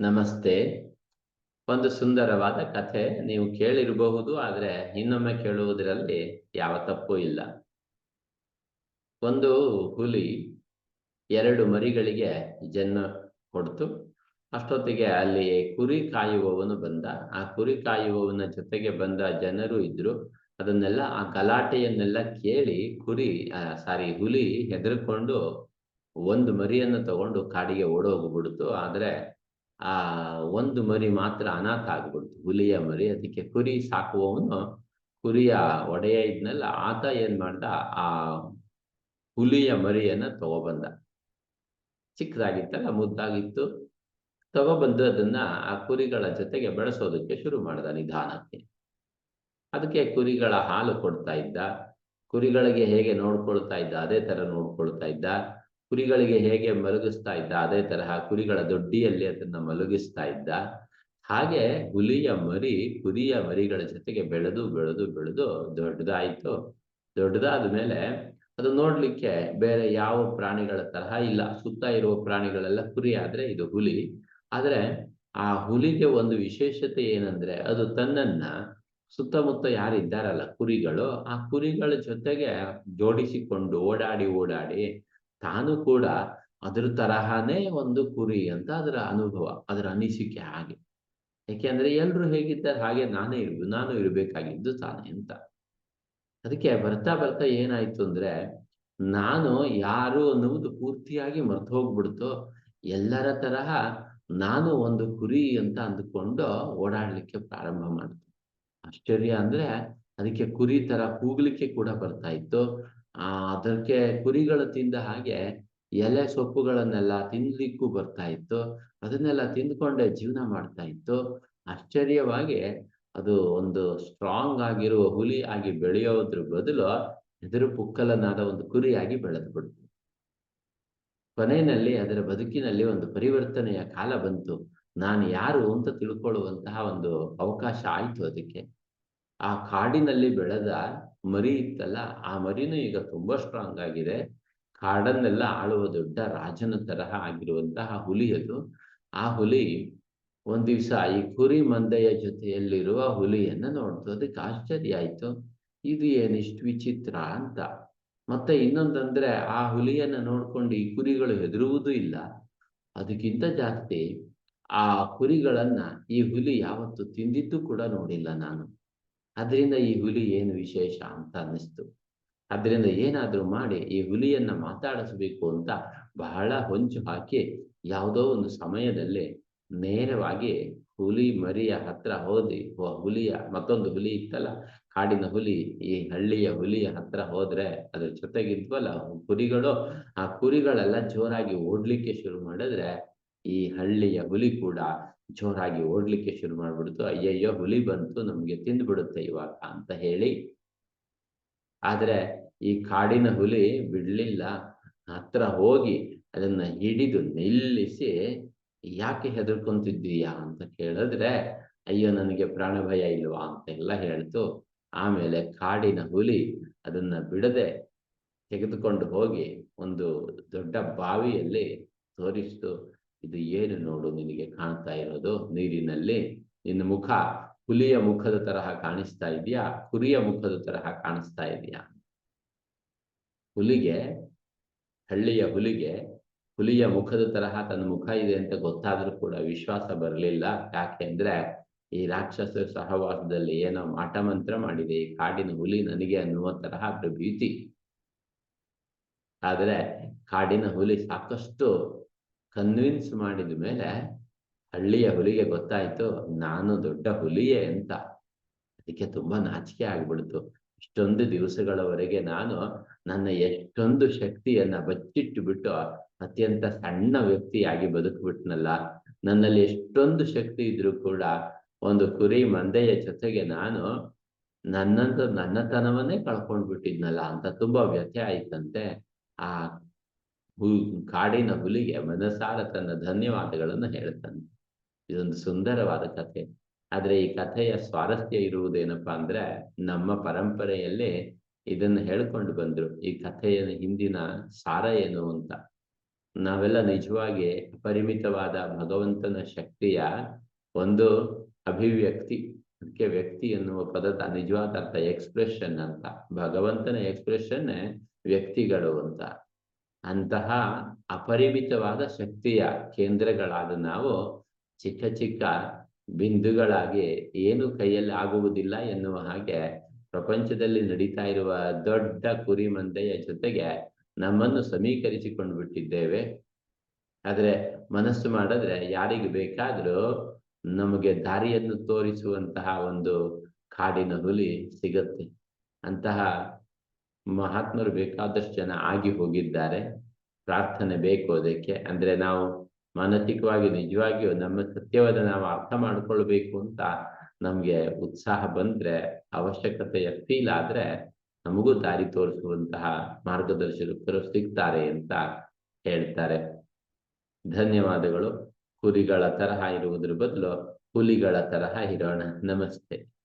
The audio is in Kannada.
ನಮಸ್ತೆ. ಒಂದು ಸುಂದರವಾದ ಕಥೆ ನೀವು ಕೇಳಿರಬಹುದು, ಆದರೆ ಇನ್ನೊಮ್ಮೆ ಕೇಳುವುದರಲ್ಲಿ ಯಾವ ತಪ್ಪು ಇಲ್ಲ. ಒಂದು ಹುಲಿ ಎರಡು ಮರಿಗಳಿಗೆ ಜನ್ಮ ಕೊಡ್ತು. ಅಷ್ಟೊತ್ತಿಗೆ ಅಲ್ಲಿ ಕುರಿ ಕಾಯುವವನು ಬಂದ. ಆ ಕುರಿ ಕಾಯುವವನ ಜೊತೆಗೆ ಬಂದ ಜನರು ಇದ್ರು. ಅದನ್ನೆಲ್ಲ, ಆ ಗಲಾಟೆಯನ್ನೆಲ್ಲ ಕೇಳಿ ಕುರಿ ಸಾರಿ ಹುಲಿ ಹೆದರ್ಕೊಂಡು ಒಂದು ಮರಿಯನ್ನು ತಗೊಂಡು ಕಾಡಿಗೆ ಓಡೋಗ್ಬಿಡ್ತು. ಆದ್ರೆ ಆ, ಒಂದು ಮರಿ ಮಾತ್ರ ಅನಾಥ ಆಗ್ಬಿಡ್ತು. ಹುಲಿಯ ಮರಿ, ಅದಕ್ಕೆ ಕುರಿ ಸಾಕುವವನು ಕುರಿಯ ಒಡೆಯ ಇದ್ನಲ್ಲ, ಆತ ಏನ್ ಮಾಡ್ದ? ಆ ಹುಲಿಯ ಮರಿಯನ್ನ ತಗೊಬಂದ. ಚಿಕ್ಕದಾಗಿತ್ತಲ್ಲ, ಮುದ್ದಾಗಿತ್ತು. ತಗೊಬಂದು ಅದನ್ನ ಆ ಕುರಿಗಳ ಜೊತೆಗೆ ಬೆಳೆಸೋದಕ್ಕೆ ಶುರು ಮಾಡ್ದ ನಿಧಾನಕ್ಕೆ. ಅದಕ್ಕೆ ಕುರಿಗಳ ಹಾಲು ಕೊಡ್ತಾ ಇದ್ದ. ಕುರಿಗಳಿಗೆ ಹೇಗೆ ನೋಡ್ಕೊಳ್ತಾ ಇದ್ದ? ಅದೇ ತರ ನೋಡ್ಕೊಳ್ತಾ ಇದ್ದ. ಕುರಿಗಳಿಗೆ ಹೇಗೆ ಮಲಗಿಸ್ತಾ ಇದ್ದ, ಅದೇ ತರಹ ಕುರಿಗಳ ದೊಡ್ಡಿಯಲ್ಲಿ ಅದನ್ನ ಮಲಗಿಸ್ತಾ ಇದ್ದ. ಹಾಗೆ ಹುಲಿಯ ಮರಿ ಕುರಿಯ ಮರಿಗಳ ಜೊತೆಗೆ ಬೆಳೆದು ಬೆಳೆದು ಬೆಳೆದು ದೊಡ್ಡದಾಯ್ತು. ದೊಡ್ಡದಾದ ಮೇಲೆ ಅದು ನೋಡ್ಲಿಕ್ಕೆ ಬೇರೆ ಯಾವ ಪ್ರಾಣಿಗಳ ತರಹ ಇಲ್ಲ. ಸುತ್ತ ಇರುವ ಪ್ರಾಣಿಗಳೆಲ್ಲ ಕುರಿ, ಆದ್ರೆ ಇದು ಹುಲಿ. ಆದ್ರೆ ಆ ಹುಲಿಗೆ ಒಂದು ವಿಶೇಷತೆ ಏನಂದ್ರೆ ಅದು ತನ್ನನ್ನ ಸುತ್ತಮುತ್ತ ಯಾರಿದ್ದಾರಲ್ಲ ಕುರಿಗಳು, ಆ ಕುರಿಗಳ ಜೊತೆಗೆ ಜೋಡಿಸಿಕೊಂಡು ಓಡಾಡಿ ಓಡಾಡಿ ತಾನು ಕೂಡ ಅದ್ರ ತರಹನೇ ಒಂದು ಕುರಿ ಅಂತ ಅದರ ಅನುಭವ, ಅದರ ಅನಿಸಿಕೆ ಹಾಗೆ. ಯಾಕೆಂದ್ರೆ ಎಲ್ರು ಹೇಗಿದ್ದಾರೆ ಹಾಗೆ ನಾನೇ ಇರ್ಬೋದು ನಾನು ಇರಬೇಕಾಗಿದ್ದು ತಾನೇ ಅಂತ. ಅದಕ್ಕೆ ಬರ್ತಾ ಬರ್ತಾ ಏನಾಯ್ತು ಅಂದ್ರೆ ನಾನು ಯಾರು ಅನ್ನುವುದು ಪೂರ್ತಿಯಾಗಿ ಮರ್ತು ಹೋಗ್ಬಿಡ್ತು ಎಲ್ಲರ ತರಹ ನಾನು ಒಂದು ಕುರಿ ಅಂತ ಅಂದುಕೊಂಡು ಓಡಾಡ್ಲಿಕ್ಕೆ ಪ್ರಾರಂಭ ಮಾಡ್ತು. ಆಶ್ಚರ್ಯ ಅಂದ್ರೆ ಅದಕ್ಕೆ ಕುರಿ ತರ ಕೂಗ್ಲಿಕ್ಕೆ ಕೂಡ ಬರ್ತಾ ಇತ್ತು. ಆ, ಅದಕ್ಕೆ ಕುರಿಗಳು ತಿಂದ ಹಾಗೆ ಎಲೆ ಸೊಪ್ಪುಗಳನ್ನೆಲ್ಲ ತಿನ್ಲಿಕ್ಕೂ ಬರ್ತಾ ಇತ್ತು. ಅದನ್ನೆಲ್ಲ ತಿಂದ್ಕೊಂಡೆ ಜೀವನ ಮಾಡ್ತಾ ಇತ್ತು. ಆಶ್ಚರ್ಯವಾಗಿ ಅದು ಒಂದು ಸ್ಟ್ರಾಂಗ್ ಆಗಿರುವ ಹುಲಿ ಆಗಿ ಬೆಳೆಯೋದ್ರ ಬದಲು ಎದುರು ಪುಕ್ಕಲನಾದ ಒಂದು ಕುರಿಯಾಗಿ ಬೆಳೆದು ಬಿಡ್ತು. ಕೊನೆಯಲ್ಲಿ ಅದರ ಬದುಕಿನಲ್ಲಿ ಒಂದು ಪರಿವರ್ತನೆಯ ಕಾಲ ಬಂತು. ನಾನು ಯಾರು ಅಂತ ತಿಳ್ಕೊಳ್ಳುವಂತಹ ಒಂದು ಅವಕಾಶ ಆಯ್ತು ಅದಕ್ಕೆ. ಆ ಕಾಡಿನಲ್ಲಿ ಬೆಳೆದ ಮರಿ ಇತ್ತಲ್ಲ, ಆ ಮರಿನೂ ಈಗ ತುಂಬಾ ಸ್ಟ್ರಾಂಗ್ ಆಗಿದೆ. ಕಾಡನ್ನೆಲ್ಲ ಆಳುವ ದೊಡ್ಡ ರಾಜನ ತರಹ ಆಗಿರುವಂತಹ ಹುಲಿ ಅದು. ಆ ಹುಲಿ ಒಂದ್ ದಿವ್ಸ ಈ ಕುರಿ ಮಂದೆಯ ಜೊತೆಯಲ್ಲಿರುವ ಹುಲಿಯನ್ನ ನೋಡ್ತು. ಅದಕ್ಕೆ ಆಶ್ಚರ್ಯ ಆಯ್ತು. ಇದು ಏನಿಷ್ಟು ವಿಚಿತ್ರ ಅಂತ. ಮತ್ತೆ ಇನ್ನೊಂದಂದ್ರೆ ಆ ಹುಲಿಯನ್ನ ನೋಡ್ಕೊಂಡು ಈ ಕುರಿಗಳು ಹೆದರುವುದೂ ಇಲ್ಲ. ಅದಕ್ಕಿಂತ ಜಾಸ್ತಿ ಆ ಕುರಿಗಳನ್ನ ಈ ಹುಲಿ ಯಾವತ್ತು ತಿಂದಿದ್ದು ಕೂಡ ನೋಡಿಲ್ಲ ನಾನು. ಅದರಿಂದ ಈ ಹುಲಿ ಏನು ವಿಶೇಷ ಅಂತ ಅನ್ನಿಸ್ತು. ಅದರಿಂದ ಏನಾದರೂ ಮಾಡಿ ಈ ಹುಲಿಯನ್ನ ಮಾತಾಡಿಸಬೇಕು ಅಂತ ಬಹಳ ಹೊಂಚು ಹಾಕಿ ಯಾವುದೋ ಒಂದು ಸಮಯದಲ್ಲಿ ನೇರವಾಗಿ ಹುಲಿ ಮರಿಯ ಹತ್ರ ಹೋದಿ ಹುಲಿಯ ಮತ್ತೊಂದು ಹುಲಿ ಇತ್ತಲ್ಲ, ಕಾಡಿನ ಹುಲಿ, ಈ ಹಳ್ಳಿಯ ಹುಲಿಯ ಹತ್ರ ಹೋದ್ರೆ ಅದ್ರ ಜೊತೆಗಿದ್ವಲ್ಲ ಕುರಿಗಳು ಆ ಕುರಿಗಳೆಲ್ಲ ಜೋರಾಗಿ ಓಡ್ಲಿಕ್ಕೆ ಶುರು ಮಾಡಿದ್ರೆ ಈ ಹಳ್ಳಿಯ ಹುಲಿ ಕೂಡ ಜೋರಾಗಿ ಓಡ್ಲಿಕ್ಕೆ ಶುರು ಮಾಡ್ಬಿಡ್ತು. ಅಯ್ಯಯ್ಯೋ, ಹುಲಿ ಬಂತು, ನಮ್ಗೆ ತಿಂದ್ಬಿಡುತ್ತೆ ಇವಾಗ ಅಂತ ಹೇಳಿ. ಆದ್ರೆ ಈ ಕಾಡಿನ ಹುಲಿ ಬಿಡ್ಲಿಲ್ಲ. ಹತ್ರ ಹೋಗಿ ಅದನ್ನ ಹಿಡಿದು ನಿಲ್ಲಿಸಿ ಯಾಕೆ ಹೆದರ್ಕೊಂತಿದ್ದೀಯಾ ಅಂತ ಕೇಳಿದ್ರೆ, ಅಯ್ಯೋ, ನನಗೆ ಪ್ರಾಣ ಭಯ ಇಲ್ವಾ ಅಂತೆಲ್ಲ ಹೇಳ್ತು. ಆಮೇಲೆ ಕಾಡಿನ ಹುಲಿ ಅದನ್ನ ಬಿಡದೆ ತೆಗೆದುಕೊಂಡು ಹೋಗಿ ಒಂದು ದೊಡ್ಡ ಬಾವಿಯಲ್ಲಿ ತೋರಿಸ್ತು. ಇದು ಏನು ನೋಡು ನಿನಗೆ ಕಾಣ್ತಾ ಇರೋದು? ನೀರಿನಲ್ಲಿ ನಿನ್ನ ಮುಖ, ಹುಲಿಯ ಮುಖದ ತರಹ ಕಾಣಿಸ್ತಾ ಇದೆಯಾ? ಕುರಿಯ ಮುಖದ ತರಹ ಕಾಣಿಸ್ತಾ ಇದೆಯಾ? ಹುಲಿಗೆ, ಹಳ್ಳಿಯ ಹುಲಿಗೆ ಹುಲಿಯ ಮುಖದ ತರಹ ತನ್ನ ಮುಖ ಇದೆ ಅಂತ ಗೊತ್ತಾದ್ರೂ ಕೂಡ ವಿಶ್ವಾಸ ಬರಲಿಲ್ಲ. ಯಾಕೆಂದ್ರೆ ಈ ರಾಕ್ಷಸ ಸಹವಾಸದಲ್ಲಿ ಏನೋ ಮಾಟಮಂತ್ರ ಮಾಡಿದೆ. ಈ ಕಾಡಿನ ಹುಲಿ ನನಗೆ ಅನ್ನುವ ತರಹ ಅದ್ರ ಆದ್ರೆ ಕಾಡಿನ ಹುಲಿ ಸಾಕಷ್ಟು ಕನ್ವಿನ್ಸ್ ಮಾಡಿದ ಮೇಲೆ ಹಳ್ಳಿಯ ಹುಲಿಗೆ ಗೊತ್ತಾಯ್ತು, ನಾನು ದೊಡ್ಡ ಹುಲಿಯೇ ಅಂತ. ಅದಕ್ಕೆ ತುಂಬಾ ನಾಚಿಕೆ ಆಗ್ಬಿಡ್ತು. ಇಷ್ಟೊಂದು ದಿವಸಗಳವರೆಗೆ ನಾನು ನನ್ನ ಎಷ್ಟೊಂದು ಶಕ್ತಿಯನ್ನ ಬಚ್ಚಿಟ್ಟು ಬಿಟ್ಟು ಅತ್ಯಂತ ಸಣ್ಣ ವ್ಯಕ್ತಿಯಾಗಿ ಬದುಕ್ಬಿಟ್ನಲ್ಲ. ನನ್ನಲ್ಲಿ ಎಷ್ಟೊಂದು ಶಕ್ತಿ ಇದ್ರು ಕೂಡ ಒಂದು ಕುರಿ ಮಂದೆಯ ಜೊತೆಗೆ ನಾನು ನನ್ನಂತ, ನನ್ನತನವನ್ನೇ ಕಳ್ಕೊಂಡ್ಬಿಟ್ಟಿದ್ನಲ್ಲ ಅಂತ ತುಂಬಾ ವ್ಯಥೆ ಆಯ್ತಂತೆ. ಆ ಕಾಡಿನ ಹುಲಿಗೆ ಮನಸಾರ ತನ್ನ ಧನ್ಯವಾದಗಳನ್ನು ಹೇಳ್ತಾನೆ. ಇದೊಂದು ಸುಂದರವಾದ ಕಥೆ. ಆದ್ರೆ ಈ ಕಥೆಯ ಸ್ವಾರಸ್ಯ ಇರುವುದೇನಪ್ಪಾ ಅಂದ್ರೆ ನಮ್ಮ ಪರಂಪರೆಯಲ್ಲಿ ಇದನ್ನು ಹೇಳ್ಕೊಂಡು ಬಂದ್ರು. ಈ ಕಥೆಯ ಹಿಂದಿನ ಸಾರ ಏನು ಅಂತ. ನಾವೆಲ್ಲ ನಿಜವಾಗಿ ಅಪರಿಮಿತವಾದ ಭಗವಂತನ ಶಕ್ತಿಯ ಒಂದು ಅಭಿವ್ಯಕ್ತಿ ಅದಕ್ಕೆ ವ್ಯಕ್ತಿ ಎನ್ನುವ ಪದದ ನಿಜವಾದ ಅರ್ಥ ಎಕ್ಸ್ಪ್ರೆಷನ್ ಅಂತ. ಭಗವಂತನ ಎಕ್ಸ್ಪ್ರೆಷನ್ ವ್ಯಕ್ತಿಗಳು ಅಂತ. ಅಂತಹ ಅಪರಿಮಿತವಾದ ಶಕ್ತಿಯ ಕೇಂದ್ರಗಳಾದ ನಾವು ಚಿಕ್ಕ ಚಿಕ್ಕ ಬಿಂದುಗಳಾಗಿ ಏನು ಕೈಯಲ್ಲಿ ಆಗುವುದಿಲ್ಲ ಎನ್ನುವ ಹಾಗೆ ಪ್ರಪಂಚದಲ್ಲಿ ನಡೀತಾ ಇರುವ ದೊಡ್ಡ ಕುರಿ ಮಂದೆಯ ಜೊತೆಗೆ ನಮ್ಮನ್ನು ಸಮೀಕರಿಸಿಕೊಂಡು ಬಿಟ್ಟಿದ್ದೇವೆ. ಆದ್ರೆ ಮನಸ್ಸು ಮಾಡಿದ್ರೆ ಯಾರಿಗೆ ಬೇಕಾದ್ರೂ ನಮಗೆ ದಾರಿಯನ್ನು ತೋರಿಸುವಂತಹ ಒಂದು ಕಾಡಿನ ಹುಲಿ ಸಿಗತ್ತೆ. ಅಂತಹ ಮಹಾತ್ಮರು ಬೇಕಾದಷ್ಟು ಜನ ಆಗಿ ಹೋಗಿದ್ದಾರೆ. ಪ್ರಾರ್ಥನೆ ಬೇಕು ಅದಕ್ಕೆ. ಅಂದ್ರೆ ನಾವು ಮಾನಸಿಕವಾಗಿ ನಿಜವಾಗಿಯೂ ನಮ್ಮ ಸತ್ಯವಾದ ನಾವು ಅರ್ಥ ಮಾಡ್ಕೊಳ್ಬೇಕು ಅಂತ ನಮ್ಗೆ ಉತ್ಸಾಹ ಬಂದ್ರೆ, ಅವಶ್ಯಕತೆಯ ಫೀಲ್ ಆದ್ರೆ ನಮಗೂ ದಾರಿ ತೋರಿಸುವಂತಹ ಮಾರ್ಗದರ್ಶಕರು ಸಿಗ್ತಾರೆ ಅಂತ ಹೇಳ್ತಾರೆ. ಧನ್ಯವಾದಗಳು. ಕುರಿಗಳ ತರಹ ಇರುವುದ್ರ ಬದಲು ಹುಲಿಗಳ ತರಹ ಇರೋಣ. ನಮಸ್ತೆ.